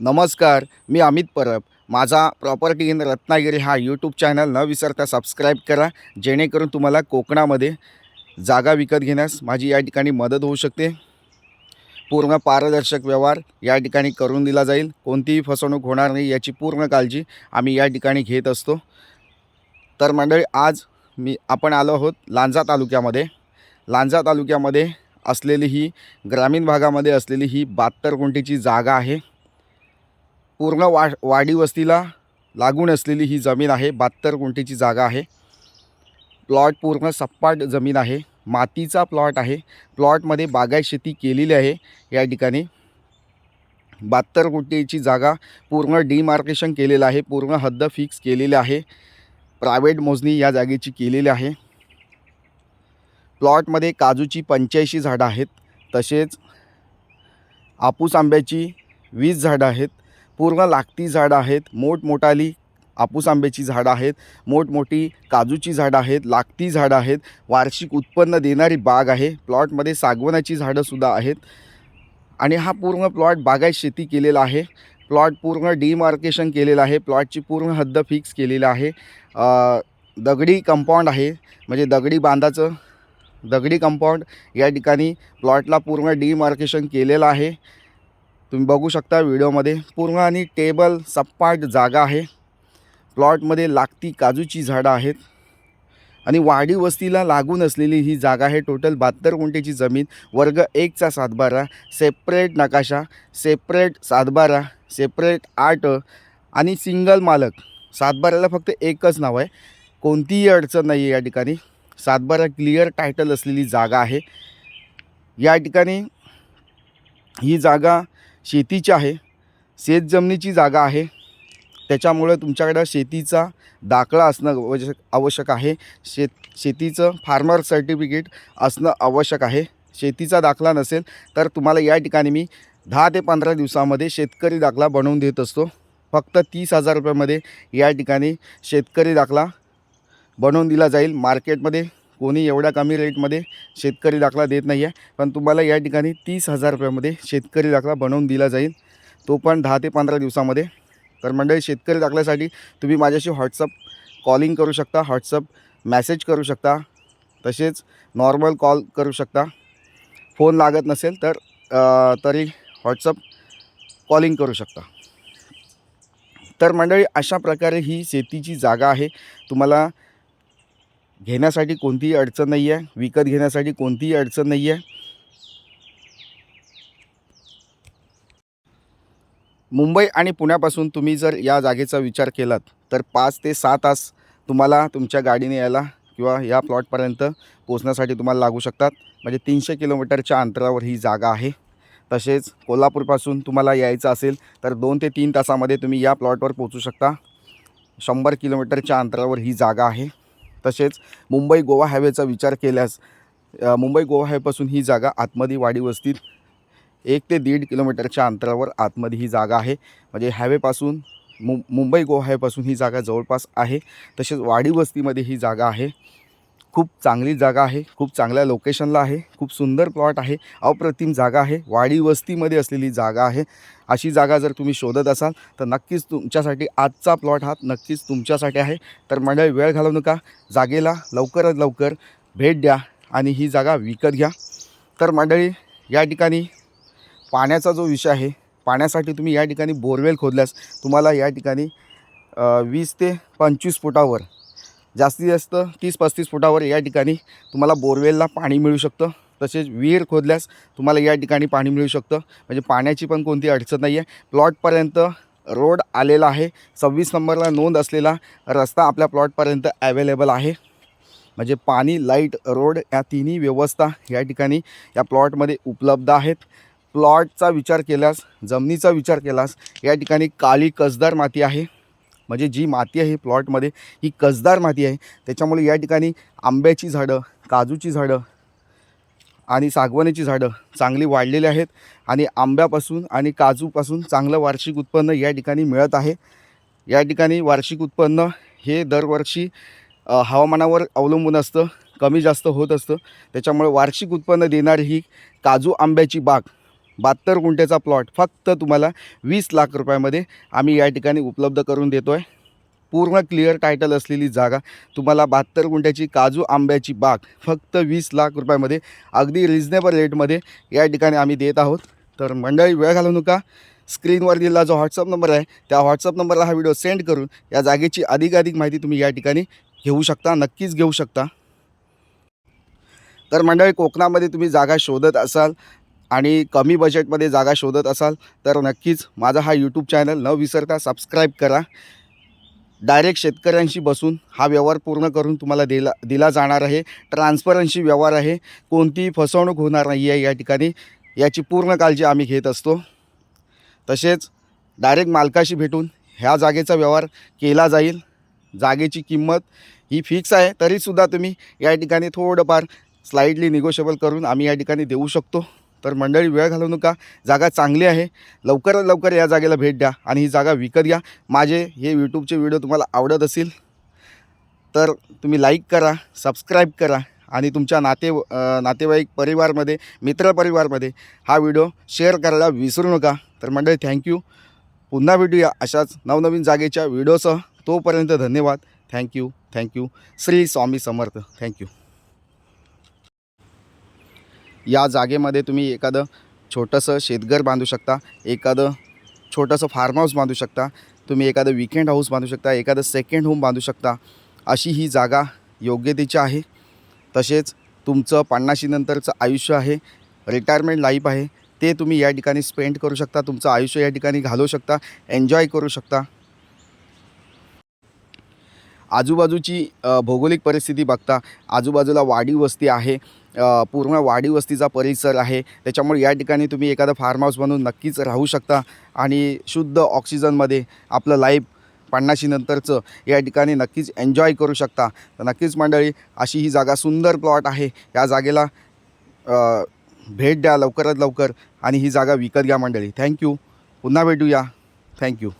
नमस्कार मी अमित परब. माझा property in Ratnagiri हा यूट्यूब चॅनल न विसरता सबस्क्राईब करा जेणेकरून तुम्हाला कोकणामध्ये जागा विकत घेण्यास माझी या ठिकाणी मदत होऊ शकते. पूर्ण पारदर्शक व्यवहार या ठिकाणी करून दिला जाईल. कोणतीही फसवणूक होणार नाही याची पूर्ण काळजी आम्ही या ठिकाणी घेत असतो. तर मंडळी आज मी आपण आलो आहोत लांजा तालुक्यामध्ये. लांजा तालुक्यामध्ये असलेली ही ग्रामीण भागामध्ये असलेली ही बहात्तर कोंटीची जागा आहे. पूर्ण वा वाडी वस्तीला लागून असलेली ही जमीन आहे. बहात्तर गुंठीची जागा आहे. प्लॉट पूर्ण सपाट जमीन आहे. मातीचा प्लॉट आहे. प्लॉटमध्ये बागायत शेती केलेली आहे. या ठिकाणी बहात्तर गुंठीची जागा पूर्ण डिमार्केशन केलेलं आहे. पूर्ण हद्द फिक्स केलेली आहे. प्रायव्हेट मोजणी या जागेची केलेली आहे. प्लॉटमध्ये काजूची पंच्याऐंशी झाडं आहेत. तसेच आपूस आंब्याची वीस झाडं आहेत. पूर्ण लागती झाडं आहेत. मोठमोठाली आपूस आंब्याची झाडं आहेत. मोठमोठी काजूची झाडं आहेत. लागती झाडं आहेत. वार्षिक उत्पन्न देणारी बाग आहे. प्लॉटमध्ये सागवनाची झाडंसुद्धा आहेत. आणि हा पूर्ण प्लॉट बागायत शेती केलेला आहे. प्लॉट पूर्ण डिमार्केशन केलेलं आहे. प्लॉटची पूर्ण हद्द फिक्स केलेलं आहे. दगडी कंपाऊंड आहे. म्हणजे दगडी बांधाचं दगडी कंपाऊंड या ठिकाणी प्लॉटला पूर्ण डिमार्केशन केलेलं आहे. तुम्ही बघू शकता व्हिडिओमध्ये पूर्ण आणि टेबल सपाट जागा आहे. प्लॉटमध्ये लागती काजूची झाडं आहेत. आणि वाडी वस्तीला लागून असलेली ही जागा आहे. टोटल बहात्तर गुंठेची जमीन वर्ग एकचा सातबारा सेपरेट नकाशा सेपरेट सातबारा सेपरेट आठ आणि सिंगल मालक. सातबाऱ्याला फक्त एकच नाव आहे. कोणतीही अडचण नाही आहे या ठिकाणी. सातबारा क्लिअर टायटल असलेली जागा आहे. या ठिकाणी ही जागा शेतीची आहे. शेतजमिनीची जागा आहे. त्याच्यामुळे तुमच्याकडं शेतीचा दाखला असणं आवश्यक आवश्यक आहे. शेत शेतीचं फार्मर सर्टिफिकेट असणं आवश्यक आहे. शेतीचा दाखला नसेल तर तुम्हाला या ठिकाणी मी दहा ते पंधरा दिवसामध्ये शेतकरी दाखला बनवून देत असतो. फक्त तीस हजार रुपयामध्ये या ठिकाणी शेतकरी दाखला बनवून दिला जाईल. मार्केटमध्ये कोणी एवढ्या कमी रेटमध्ये शेतकरी दाखला देत नाही आहे. पण तुम्हाला या ठिकाणी तीस हजार रुपयामध्ये शेतकरी दाखला बनवून दिला जाईल. तो पण दहा ते पंधरा दिवसामध्ये. तर मंडळी शेतकरी दाखल्यासाठी तुम्ही माझ्याशी व्हॉट्सअप कॉलिंग करू शकता व्हॉट्सअप मॅसेज करू शकता तसेच नॉर्मल कॉल करू शकता. फोन लागत नसेल तर तरी व्हॉट्सअप कॉलिंग करू शकता. तर मंडळी अशा प्रकारे ही शेतीची जागा आहे. तुम्हाला घेण्यासाठी कोणतीही अडचण नाही आहे. विकत घेण्यासाठी कोणतीही अडचण नाही आहे. मुंबई आणि पुण्यापासून तुम्ही जर या जागेचा विचार केलात तर पाच ते सहा तास तुम्हाला तुमच्या गाडीने यायला किंवा या प्लॉटपर्यंत पोचण्यासाठी तुम्हाला लागू शकतात. म्हणजे तीनशे किलोमीटरच्या अंतरावर ही जागा आहे. तसेच कोल्हापूरपासून तुम्हाला यायचं असेल तर दोन ते तीन तासामध्ये तुम्ही या प्लॉटवर पोचू शकता. शंभर किलोमीटरच्या अंतरावर ही जागा आहे. तसेच मुंबई गोवा हायवेचा विचार केल्यास मुंबई गोवा हायवेपासून ही जागा आतमध्ये वाडी वस्तीत एक ते दीड किलोमीटरच्या अंतरावर आतमध्ये ही जागा आहे. म्हणजे हायवेपासून मु मुंबई गोवा हायवेपासून ही जागा जवळपास आहे. तसेच वाडी वस्तीमध्ये ही जागा आहे. खूप चांगली जागा आहे खूप चांगल्या लोकेशनला आहे खूप सुंदर प्लॉट आहे अप्रतिम जागा आहे वाडी वस्तीमध्ये असलेली जागा आहे. अशी जागा जर तुम्ही शोधत असाल तर नक्कीच तुमच्यासाठी आजचा प्लॉट हा नक्कीच तुमच्यासाठी आहे. तर मंडळी वेळ घालवू नका. जागेला लवकरात लवकर भेट द्या आणि ही जागा विकत घ्या. तर मंडळी या ठिकाणी पाण्याचा जो विषय आहे पाण्यासाठी तुम्ही या ठिकाणी बोरवेल खोदल्यास तुम्हाला या ठिकाणी वीस ते पंचवीस फुटावर जास्तीत जास्त तीस पस्तीस फुटावर या ठिकाणी तुम्हाला बोरवेलला पाणी मिळू शकतं. तसेच विहीर खोदल्यास तुम्हाला या ठिकाणी पाणी मिळू शकतं. म्हणजे पाण्याची पण कोणती अडचण नाही आहे प्लॉटपर्यंत रोड आलेला आहे. सव्वीस नंबरला नोंद असलेला रस्ता आपल्या प्लॉटपर्यंत ॲवेलेबल आहे. म्हणजे पाणी लाइट रोड या तिन्ही व्यवस्था या ठिकाणी या प्लॉटमध्ये उपलब्ध आहेत. प्लॉटचा विचार केल्यास जमिनीचा विचार केलास या ठिकाणी काळी कसदार माती आहे. म्हणजे जी माती आहे प्लॉटमध्ये ही कसदार माती आहे. त्याच्यामुळे या ठिकाणी आंब्याची झाडं काजूची झाडं आणि सागवानीची झाडं चांगली वाढलेली आहेत आणि आंब्यापासून आणि काजूपासून चांगलं वार्षिक उत्पन्न या ठिकाणी मिळत आहे. या ठिकाणी वार्षिक उत्पन्न हे दरवर्षी हवामानावर अवलंबून असतं कमी जास्त होत असतं. त्याच्यामुळे वार्षिक उत्पन्न देणारी ही काजू आंब्याची बाग बहात्तर गुंठ्याचा प्लॉट फक्त तुम्हाला वीस लाख रुपयामध्ये आम्ही या ठिकाणी उपलब्ध करून देतो आहे पूर्ण क्लिअर टायटल असलेली जागा तुम्हाला बहात्तर गुंठ्याची काजू आंब्याची बाग फक्त वीस लाख रुपयामध्ये अगदी रिजनेबल रेटमध्ये या ठिकाणी आम्ही देत आहोत. तर मंडळी वेळ घालवू नका. स्क्रीनवर दिलेला जो व्हॉट्सअप नंबर आहे त्या व्हॉट्सअप नंबरला हा व्हिडिओ सेंड करून या जागेची अधिकाधिक माहिती तुम्ही या ठिकाणी घेऊ शकता नक्कीच घेऊ शकता. तर मंडळी कोकणामध्ये तुम्ही जागा शोधत असाल आणि कमी बजेटमध्ये जागा शोधत असाल तर नक्कीच माझा हा यूट्यूब चॅनल न विसरता सबस्क्राईब करा. डायरेक्ट शेतकऱ्यांशी बसून हा व्यवहार पूर्ण करून तुम्हाला दिला दिला जाणार आहे. ट्रान्सपरन्सी व्यवहार आहे. कोणतीही फसवणूक होणार नाही आहे या ठिकाणी. याची पूर्ण काळजी आम्ही घेत असतो. तसेच डायरेक्ट मालकाशी भेटून ह्या जागेचा व्यवहार केला जाईल. जागेची किंमत ही फिक्स आहे. तरीसुद्धा तुम्ही या ठिकाणी थोडंफार स्लाईडली निगोशिएबल करून आम्ही या ठिकाणी देऊ शकतो. तर मंडळी वेळ घालवू नका जागा चांगली आहे. लवकरात लवकर या जागेला भेट द्या आणि ही जागा विकत घ्या. माझे हे यूट्यूबचे व्हिडिओ तुम्हाला आवडत असेल तर तुम्ही लाईक करा सबस्क्राईब करा आणि तुमच्या नाते नातेवाईक परिवारमध्ये मित्रपरिवारमध्ये हा व्हिडिओ शेअर करायला विसरू नका. तर मंडळी थँक्यू पुन्हा भेटूया अशाच नवनवीन जागेच्या व्हिडिओसह तोपर्यंत धन्यवाद. Thank you thank you Shri Swami Samarth. Thank you या जागेमध्ये तुम्ही एखादं छोटंसं शेतघर बांधू शकता एखादं छोटंसं फार्म हाऊस बांधू शकता तुम्ही एखादं विकेंड हाऊस बांधू शकता एखादं सेकंड होम बांधू शकता अशी ही जागा योग्यतेची आहे. तसेच तुमचं पन्नाशीनंतरचं आयुष्य आहे रिटायरमेंट लाईफ आहे ते तुम्ही या ठिकाणी स्पेंड करू शकता तुमचं आयुष्य या ठिकाणी घालवू शकता एन्जॉय करू शकता. आजूबाजूची भौगोलिक परिस्थिती बघता आजूबाजूला वाडी वस्ती आहे. पूर्ण वाडी वस्तीचा परिसर आहे. त्याच्यामुळे या ठिकाणी तुम्ही एखादं फार्म हाऊस बनवून नक्कीच राहू शकता. आणि शुद्ध ऑक्सिजनमध्ये आपलं लाईफ पन्नाशीनंतरचं या ठिकाणी नक्कीच एन्जॉय करू शकता. तर नक्कीच मंडळी अशी ही जागा सुंदर प्लॉट आहे. या जागेला भेट द्या लवकरात लवकर. आणि ही जागा विकत घ्या मंडळी. थँक्यू पुन्हा भेटूया. थँक्यू